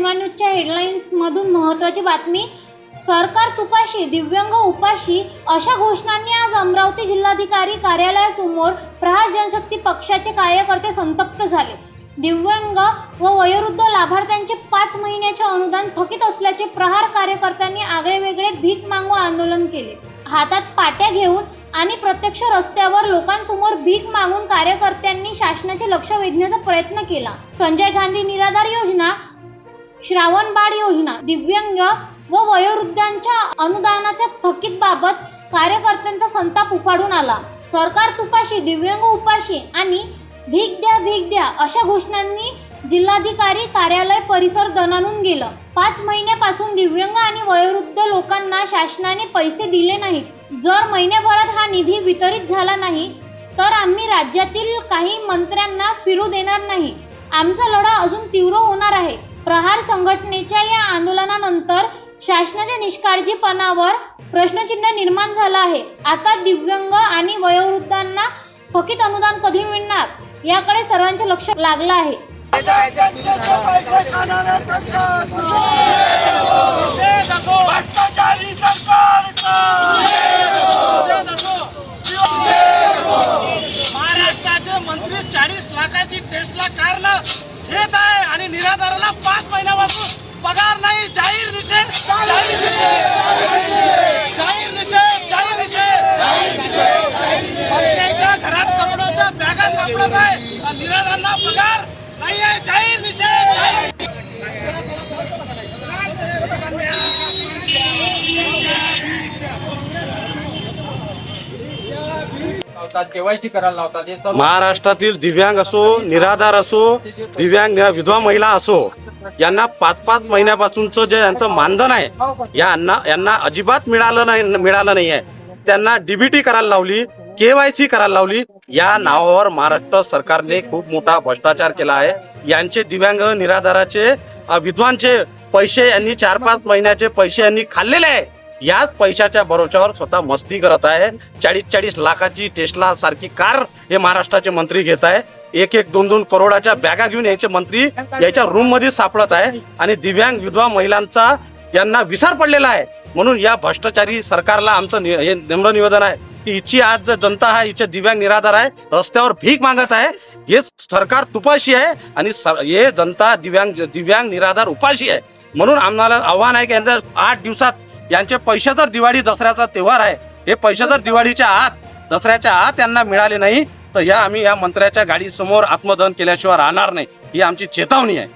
सीमा न्यूजच्या हेडलाईन्स मधून महत्वाची बातमी सरकार तुपाशी दिव्यांग उपाशी अशा घोषणांनी आज अमरावती जिल्हाधिकारी कार्यालयासमोर प्रहार जनशक्ती पक्षाचे कार्यकर्ते संतप्त झाले. दिव्यांग व वयोवृद्ध लाभार्थ्यांचे पाच महिन्याचे अनुदान थकीत असल्याचे प्रहार कार्यकर्त्यांनी आगळेवेगळे भीक मागो आंदोलन केले. हातात पाट्या घेऊन आणि प्रत्यक्ष रस्त्यावर लोकांसमोर भीक मागून कार्यकर्त्यांनी शासनाचे लक्ष वेधण्याचा प्रयत्न केला. संजय गांधी निराधार योजना श्रावणबाळ योजना दिव्यांग व वयोवृद्धांच्या अनुदानाच्या थकीत बाबत कार्यकर्त्यांचा संताप उफाडून आला. सरकार तुपाशी दिव्यांग उपाशी आणि भीक द्या भीक द्या अशा घोषणांनी जिल्हाधिकारी कार्यालय परिसर दणानून गेलं. पाच महिन्यापासून दिव्यांग आणि वयोवृद्ध लोकांना शासनाने पैसे दिले नाहीत. जर महिन्याभरात हा निधी वितरित झाला नाही तर आम्ही राज्यातील काही मंत्र्यांना फिरू देणार नाही. आमचा लढा अजून तीव्र होणार आहे. प्रहार संघटनेच्या या आंदोलनानंतर शासनाच्या निष्काळजीपणावर प्रश्नचिन्ह निर्माण झालं आहे. आता दिव्यांग आणि वयोवृद्धांना थकीत अनुदान कधी मिळणार? याकडे सर्वांचे लक्ष लागलं आहे भ्रष्टाचारी सरकारचा महाराष्ट्राचे मंत्री चाळीस लाखाची टेस्टला कारला घेत आहे आणि निराधाराला पाच महिन्यापासून पगार नाही जाहीर निषेध जाहीर निषेध जाहीर निषेध जाहीर निषेध. घरात करोडोच्या बॅगा सापडत आहे निराधांना पगार नाही आहे जाहीर निषेध जाहीर लावतात केवायसी करायला लावतात हे सर्व महाराष्ट्रातील दिव्यांग असो निराधार असो दिव्यांग विधवा महिला असो यांना पाच पाच महिन्यापासूनचं जे यांचं मानधन आहे या यांना यांना अजिबात मिळालं नाही मिळालं नाही आहे त्यांना डीबीटी करायला लावली केवायसी करायला लावली. या नावावर महाराष्ट्र सरकारने खूप मोठा भ्रष्टाचार केला आहे. यांचे दिव्यांग निराधाराचे अ, विधवांचे पैसे यांनी चार पाच महिन्याचे पैसे यांनी खाल्लेले आहे. याच पैशाच्या भरोशावर स्वतः मस्ती करत आहे. चाळीस चाळीस लाखाची टेस्ला सारखी कार हे महाराष्ट्राचे मंत्री घेत आहे. एक एक दोन दोन करोडाच्या बॅगा घेऊन याचे मंत्री याच्या रूममध्ये सापडत आहे. आणि दिव्यांग विधवा महिलांचा यांना विसर पडलेला आहे. म्हणून या भ्रष्टाचारी सरकारला आमचं नि- हे नम्र निवेदन आहे की हिची आज जनता आहे हिचे दिव्यांग निराधार आहे रस्त्यावर भीक मागत आहे हे सरकार तुपाशी आहे आणि स- हे जनता दिव्यांग दिव्यांग निराधार उपाशी आहे. म्हणून आम्हाला आव्हान आहे की यांच्या आठ दिवसात यांचे पैसे जर दिवाळी दसऱ्याचा तेव्हार आहे हे पैसे जर दिवाळीच्या आत दसऱ्याच्या आत यांना मिळाले नाही तर ह्या आम्ही या मंत्र्याच्या गाडीसमोर आत्मदहन केल्याशिवाय राहणार नाही. ही आमची चेतावणी आहे.